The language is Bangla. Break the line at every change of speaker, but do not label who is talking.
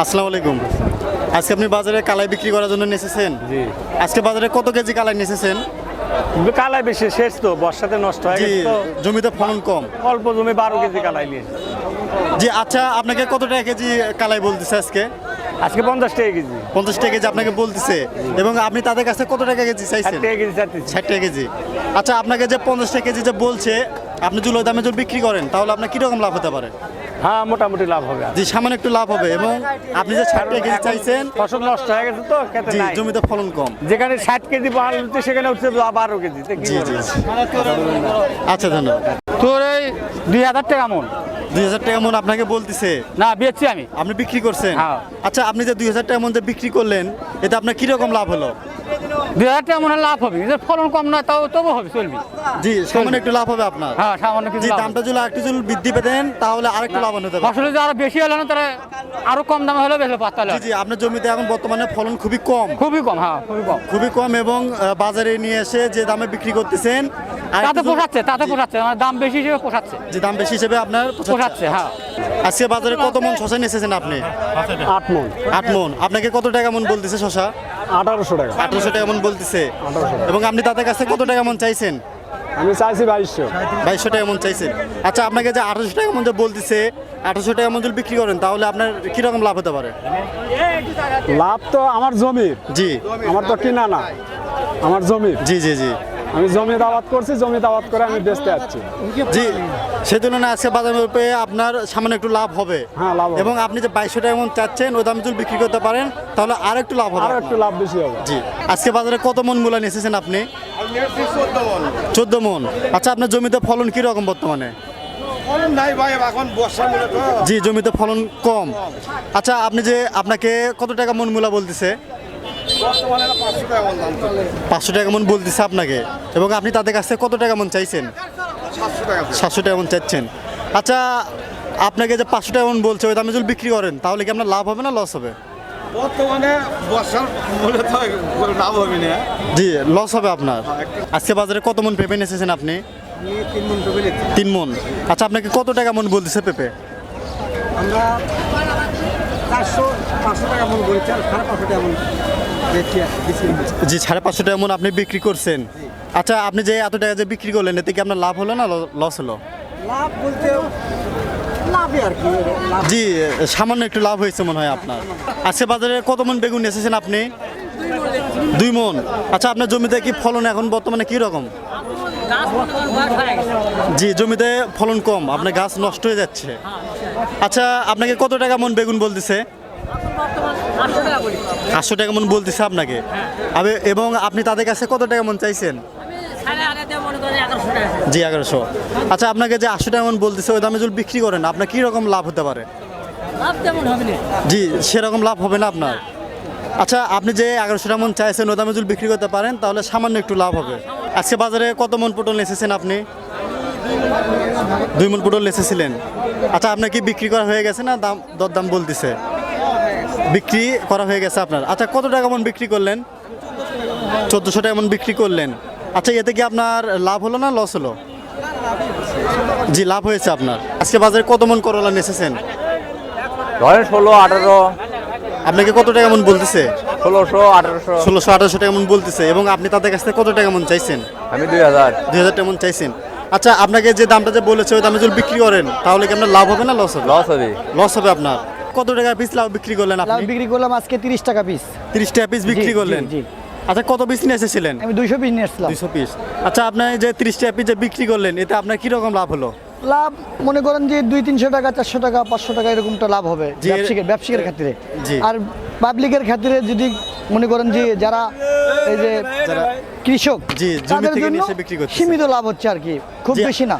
আসসালামু আলাইকুম। আজকে আপনি বাজারে কালাই বিক্রি করার জন্য নেসেছেন
জি।
আজকে বাজারে কত কেজি কালাই নেসেছেন
কালাই বেশি শেষ তো বর্ষাতে নষ্ট হয়ে
জমিতে ফলন কম।
অল্প জমি বারো কেজি কালাই নিয়ে।
জি আচ্ছা আপনাকে কত টাকা কেজি কালাই বলতেছে আজকে?
আজকে পঞ্চাশ টাকা কেজি।
পঞ্চাশ টাকা কেজি আপনাকে বলতেছে। এবং আপনি তাদের কাছে কত টাকা কেজি চাইছেন?
টাকা কেজি চাচ্ছি
ষাট টাকা কেজি। আচ্ছা আপনাকে যে পঞ্চাশ টাকা কেজি যে বলছে আপনি ওই দামে যদি বিক্রি করেন তাহলে আপনার কীরকম লাভ হতে পারে?
হ্যাঁ মোটামুটি লাভ হবে।
জি সামান্য একটু লাভ হবে এবং আপনি যে ষাট কেজি চাইছেন
ফসল নষ্ট হয়ে গেছে তো
জি জমিতে ফলন কম।
যেখানে ষাট কেজি মাল উঠছে সেখানে উঠছে বারো কেজি।
জি জি আচ্ছা ধন্যবাদ।
তোর এই দুই হাজার টাকা মন।
দুই হাজার টাকা মন আপনাকে বলতেছে?
না বেচছি আমি।
আপনি বিক্রি করছেন?
হ্যাঁ।
আচ্ছা আপনি যে দুই হাজার টাকা মন যে বিক্রি করলেন এতে আপনার কীরকম লাভ হলো?
দুই হাজার টাকা মনে লাভ হবে। এদের ফলন কম না তাও তবু হবে চলবি।
জি সামান্য একটু লাভ হবে আপনার।
হ্যাঁ সামান্য কিছু
জি
লাভ
দামটা যদি একটু যদি বৃদ্ধি পেতেন তাহলে আরেকটু লাভান্বিত হতে পারে।
ফসল যদি আরও বেশি হলে না তাহলে আরও কম দামে হলেও বেশি পাত্তা
জি জি আপনার জমিতে এখন বর্তমানে ফলন খুবই কম।
খুবই কম হ্যাঁ খুবই কম।
খুবই কম এবং আহ, বাজারে নিয়ে এসে যে দামে বিক্রি করতেছেন আর
তাতে
একটু
পোষাচ্ছে তাতে পোষাচ্ছে আমার দাম বেশি হিসেবে পোষাচ্ছে।
যে দাম বেশি হিসেবে আপনার
পোষাচ্ছে। হ্যাঁ।
আজকে বাজারে কত মন শশা এসেছেন আপনি?
আট মন।
আট মন। আপনাকে কত টাকা মন বলতেছে শশা?
আঠারোশো টাকা।
আঠারোশো টাকা মন বলতেছে। এবং আপনি তাদের কাছে কত টাকা মন চাইছেন?
আমি চাইছি বাইশশো।
বাইশশো টাকা মন চাইছেন। আচ্ছা আপনাকে যে আঠারোশো টাকা মন বলতেছে আঠারোশো টাকা মন যদি বিক্রি করেন তাহলে আপনার কীরকম লাভ হতে পারে?
লাভ তো আমার জমির।
জি।
আমার তো কিনা না। আমার জমির।
জি জি জি।
আমি জমি দাওয়াত করছি জমি দাওয়াত করে আমি বেচতে যাচ্ছি।
জি সেই তুলনায় আজকে বাজার মূল্যে আপনার সামান্য একটু লাভ হবে।
হ্যাঁ, লাভ
এবং আপনি যে বাইশশো টাকা মন চাচ্ছেন ওই দামে যদি বিক্রি করতে পারেন তাহলে আর একটু লাভ হবে
আর একটু লাভ বেশি হবে।
জি আজকে বাজারে কত মন মূলা এসেছেন আপনি? চোদ্দ মন। আচ্ছা আপনার জমিতে ফলন কি রকম বর্তমানে?
নাই ভাই এখন বর্ষা মূলে তো
জি জমিতে ফলন কম। আচ্ছা আপনি যে আপনাকে কত টাকা মন মূলা বলতেছে?
পাঁচশো টাকা মন
বলতেছে আপনাকে। এবং আপনি তাদের কাছে কত টাকা মন চাইছেন?
সাতশো টাকা
মন চাইছেন আচ্ছা আপনাকে যে পাঁচশো টাকা মন বলছে ওই দামে যদি বিক্রি করেন তাহলে কি আপনার লাভ হবে না লস হবে?
বর্তমানে বর্ষার মূলে লাভ হবে না।
জি লস হবে আপনার। আজকে বাজারে কত মন পেঁপে এসেছেন আপনি?
তিন মন
মন। আচ্ছা আপনাকে কত টাকা মন বলতেছে পেঁপে?
আমরা চারশো পাঁচশো টাকা মন বলছি আর সাড়ে পাঁচশো টাকা মন।
জি সাড়ে পাঁচশো টাকা মন আপনি বিক্রি করছেন। আচ্ছা আপনি যে এত টাকা যে বিক্রি করলেন এতে কি আপনার লাভ হলো না লস হলো?
লাভ বলতে
জি সামান্য একটু লাভ হয়েছে মনে হয় আপনার। আজকে বাজারে কত মন বেগুন এসেছেন আপনি? দুই মন। আচ্ছা আপনার জমিতে কি ফলন এখন বর্তমানে কি রকম? জি জমিতে ফলন কম আপনার গাছ নষ্ট হয়ে যাচ্ছে। আচ্ছা আপনাকে কত টাকা মন বেগুন বলতেছে? আটশো টাকা মন বলতেছে আপনাকে। এবং আপনি তাদের কাছে কত টাকা মন চাইছেন? জি এগারোশো। আচ্ছা আপনাকে যে আটশো টাকা মন বলতেছে ওই দামে যদি বিক্রি করেন আপনার কি রকম লাভ হতে পারে? জি সেরকম লাভ হবে না আপনার? আচ্ছা আপনি যে এগারোশো টাকা মন চাইছেন ওই দামে যদি বিক্রি করতে পারেন তাহলে সামান্য একটু লাভ হবে। আজকে বাজারে কত মন পটল এসেছেন আপনি? দুই মন পটল এসেছিলেন আচ্ছা আপনার কি বিক্রি করা হয়ে গেছে না দাম দরদাম বলতেছে? বিক্রি করা হয়ে গেছে আপনার। আচ্ছা কত টাকা মন বিক্রি করলেন? চোদ্দোশো টাকা মন বিক্রি করলেন। আচ্ছা এতে কি আপনার লাভ হলো না লস হলো? জি লাভ হয়েছে আপনার। আজকে বাজারে কত মন করলা
ধরেন ষোলো আঠারো।
আপনাকে কত টাকা মন বলতেছে?
ষোলোশো আঠারোশো।
ষোলোশো আঠারোশো টাকা মন বলতেছে। এবং আপনি তাদের কাছ থেকে কত টাকা মন চাইছেন?
আমি দুই হাজার।
দুই হাজার টাকা মন চাইছেন। আচ্ছা আপনাকে যে দামটা যে বলেছে ওই দামে যদি বিক্রি করেন তাহলে কি আপনার লাভ হবে না লস হবে?
লস হবে।
লস হবে আপনার। কত টাকা পিস লাভ বিক্রি করলেন
লাউ
আপনি?
বিক্রি করলাম আজকে তিরিশ টাকা পিস
তিরিশ টাকা পিস বিক্রি
জি,
করলেন?
জি, জি।
আচ্ছা কত পিস নিয়ে এসেছিলেন?
আমি দুইশো পিস নিয়ে আসলাম
দুইশো পিস আচ্ছা আপনার যে তিরিশ টাকা পিস যে বিক্রি করলেন এতে আপনার কি রকম লাভ হলো?
লাভ মনে করেন যে দুই তিনশো টাকা চারশো টাকা পাঁচশো টাকা এরকমটা লাভ হবে
জি,
ব্যবসায়িকের ব্যবসায়িকের খাতিরে
জি।
আর পাবলিকের খাতিরে যদি মনে করেন যে যারা এই যে
যারা
কৃষক
জি, জমি
তাদের
থেকে
জন্য
নিয়ে এসে বিক্রি করতেছে।
সীমিত লাভ হচ্ছে আর কি। খুব
জি।
বেশি না।